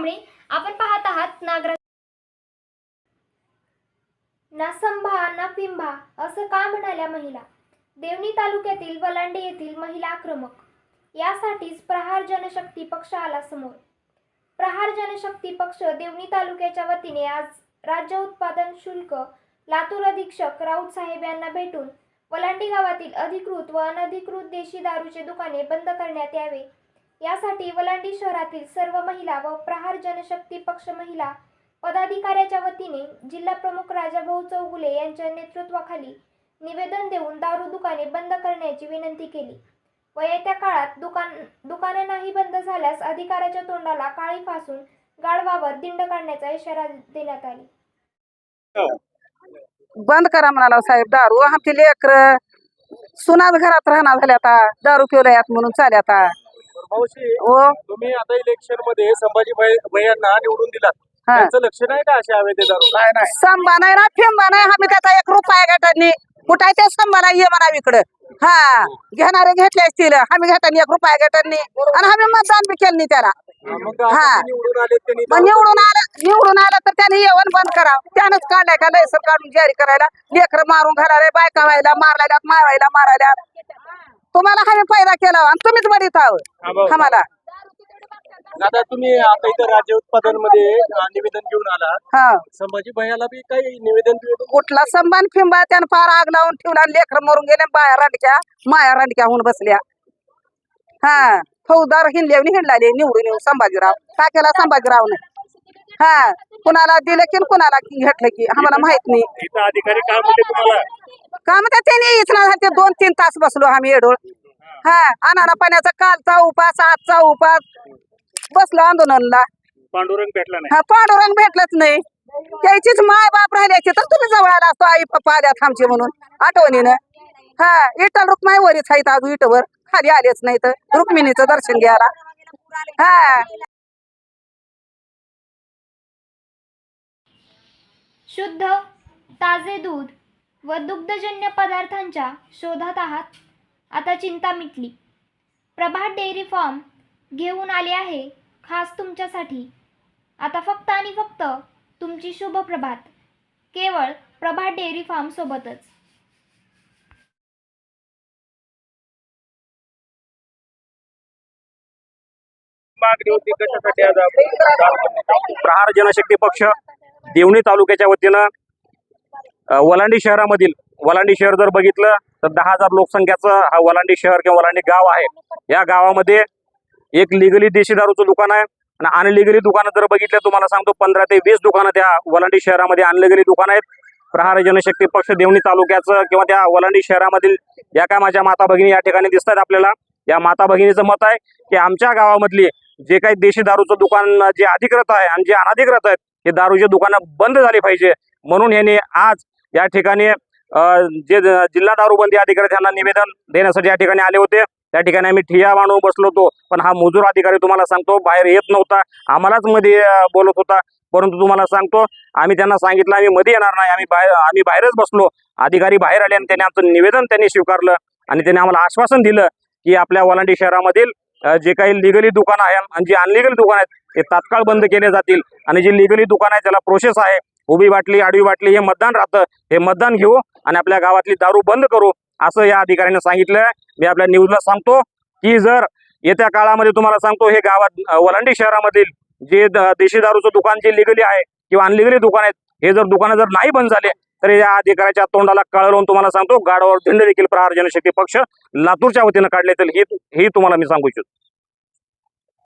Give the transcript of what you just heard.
कांबळे आपण पाहत आहात नागरा ना संभा ना पिंभा असं का म्हणाल्या महिला? देवणी तालुक्यातील वलांडे येथील महिला आक्रमक. यासाठीच प्रहार जनशक्ती पक्ष आला समोर. प्रहार जनशक्ती पक्ष देवणी तालुक्याच्या वतीने आज राज्य उत्पादन शुल्क लातूर अधीक्षक राऊत साहेब यांना भेटून वलांडी गावातील अधिकृत व अनधिकृत देशी दारूचे दुकाने बंद करण्यात यावे यासाठी वलांडी शहरातील सर्व महिला व प्रहार जनशक्ती पक्ष महिला पदाधिकाऱ्याच्या वतीने जिल्हा प्रमुख राजाभाऊ चौगुले यांच्या नेतृत्वाखाली निवेदन देऊन दारू दुकाने बंद करण्याची विनंती केली. व येत्या काळात दुकान दुकाने नाही बंद झाल्यास अधिकाऱ्याच्या तोंडाला काळी फासून गाढवावर दिंड काढण्याचा इशारा देण्यात आला. बंद करा म्हणाला साहेब दारू आमची लेकर सुनाच घरात राहणार झाल्या आता. दारू पिवल्यात म्हणून चाल्या आता. मावशी हो. तुम्ही आता इलेक्शनमध्ये संभाजी भैयांना निवडून दिलात. हा. त्यांचं लक्ष नाही का अशा ते दारू नाही. ना फिंबा नाही. आम्ही त्याचा एक रुपया गटांनी कुठाय ते संबा नाही? ये म्हणा इकडं. हा. घेणारे घेतले असतील. आम्ही घेताना एक रुपया गटांनी आणि आम्ही मतदान बी केलं त्याला. हा. निवडून आले निवडून आलं निवडून आलं तर त्याने येऊन बंद करा. त्यानंच काढलाय का? लयसर काढून जारी करायला. लेकर मारून घालायला बायका व्हायला मारलायला मारायला मारायला. तुम्हाला आम्ही पैदा केला आणि तुम्हीच बरीत आहोत. आम्हाला. आता तुम्ही आता इथं राज्य उत्पादनमध्ये निवेदन घेऊन आला हा. संभाजी भैयाला बी काही निवेदन देऊ कुठला संबान फिंबा त्यानं फार आग लावून ठेवला लेकर मरून गेले बाया रांडक्या माया रांडक्या होऊन बसल्या. हा. फौजदार हिंडल्यावर हिंडलाले निवडून येऊन संभाजीराव. का केला संभाजीराव ने हा. कुणाला दिलं की कुणाला घेतलं की? आम्हाला माहीत नाही. अधिकारी काय म्हणते तुम्हाला. का म्हणतात त्यांनी इथना ते दोन तीन तास बसलो आम्ही येडोळ. हा अनाना पाण्याचा कालचा उपास आजचा उपास. बसलो आंदोलनला. पांडुरंग भेटला नाही. हा पांडुरंग भेटलंच नाही. त्याचीच माय बाप राहिल्याचे तर तुम्ही जवळ आला असतो आई पप्पा आल्यात आमचे म्हणून आठवणीनं. हा इटल रुक्माई वरीच आहेत अजून इटवर. खाली आलेच नाही तर रुक्मिणीचं दर्शन घ्यायला. हा. शुद्ध ताजे दूध. व दुग्धजन्य पदार्थांच्या शोधात आहात. आता चिंता मिटली. प्रभात डेअरी फार्म घेऊन आले आहे खास तुमच्यासाठी. आता फक्त आणि फक्त तुमची शुभ प्रभात. केवळ प्रभात डेअरी फार्म सोबतच. मागणी होती कशासाठी आज आपण प्रहार जनशक्ती पक्ष देवणी तालुक्याच्या वतीनं वलांडी शहरामधील वलांडी शहर जर बघितलं तर दहा हजार लोकसंख्याचं हा वलांडी शहर किंवा वलांडी गाव आहे. या गावामध्ये एक लिगली देशी दारूचं दुकान आहे. आणि अनलिगली दुकानं जर बघितलं तुम्हाला सांगतो पंधरा ते वीस दुकानं त्या वलांडी शहरामध्ये अनलिगली दुकानं आहेत. प्रहार जनशक्ती पक्ष देवणी तालुक्याचं किंवा त्या वलांडी शहरामधील या काय माझ्या माता भगिनी या ठिकाणी दिसतात आपल्याला. या माता भगिनीचं मत आहे की आमच्या गावामधली जे काही देशी दारूचं दुकान जे अधिकृत आहे आणि जे अनधिकृत आहेत हे दारूचे दुकानं बंद झाली पाहिजे. म्हणून यांनी आज या ठिकाणी जे जिल्हा दारूबंदी अधिकारी त्यांना निवेदन देण्यासाठी या ठिकाणी आले होते. त्या ठिकाणी आम्ही ठिया मांडून बसलो होतो. पण हा मजूर अधिकारी तुम्हाला सांगतो बाहेर येत नव्हता. आम्हालाच मध्ये बोलत होता. परंतु तुम्हाला सांगतो आम्ही त्यांना सांगितलं आम्ही मध्ये येणार नाही. आम्ही बाहेर आम्ही बाहेरच बसलो. अधिकारी बाहेर आले आणि त्यांनी आमचं निवेदन त्यांनी स्वीकारलं आणि त्यांनी आम्हाला आश्वासन दिलं की आपल्या वलांडी शहरामधील जे काही लिगली दुकान आहे आणि जे अनलिगल दुकान आहेत ते तात्काळ बंद केले जातील. आणि जे लिगली दुकान आहे त्याला प्रोसेस आहे. उभी बाटली आडवी बाटली हे मतदान राहतं. हे मतदान घेऊ आणि आपल्या गावातली दारू बंद करू असं या अधिकाऱ्याने सांगितलं मी आपल्या न्यूजला सांगतो की जर येत्या काळामध्ये तुम्हाला सांगतो हे गावात वलांडी शहरामधील जे देशी दारूचं दुकान जे लिगली आहे किंवा अनलिगली दुकान आहेत हे जर दुकानं जर नाही बंद झाले तर या अधिकाऱ्याच्या तोंडाला कळवून तुम्हाला सांगतो गाडावर झेंडे देखील प्रहार जनशक्ती पक्ष लातूरच्या वतीनं काढले तर हे ही तुम्हाला मी सांगू इच्छितो.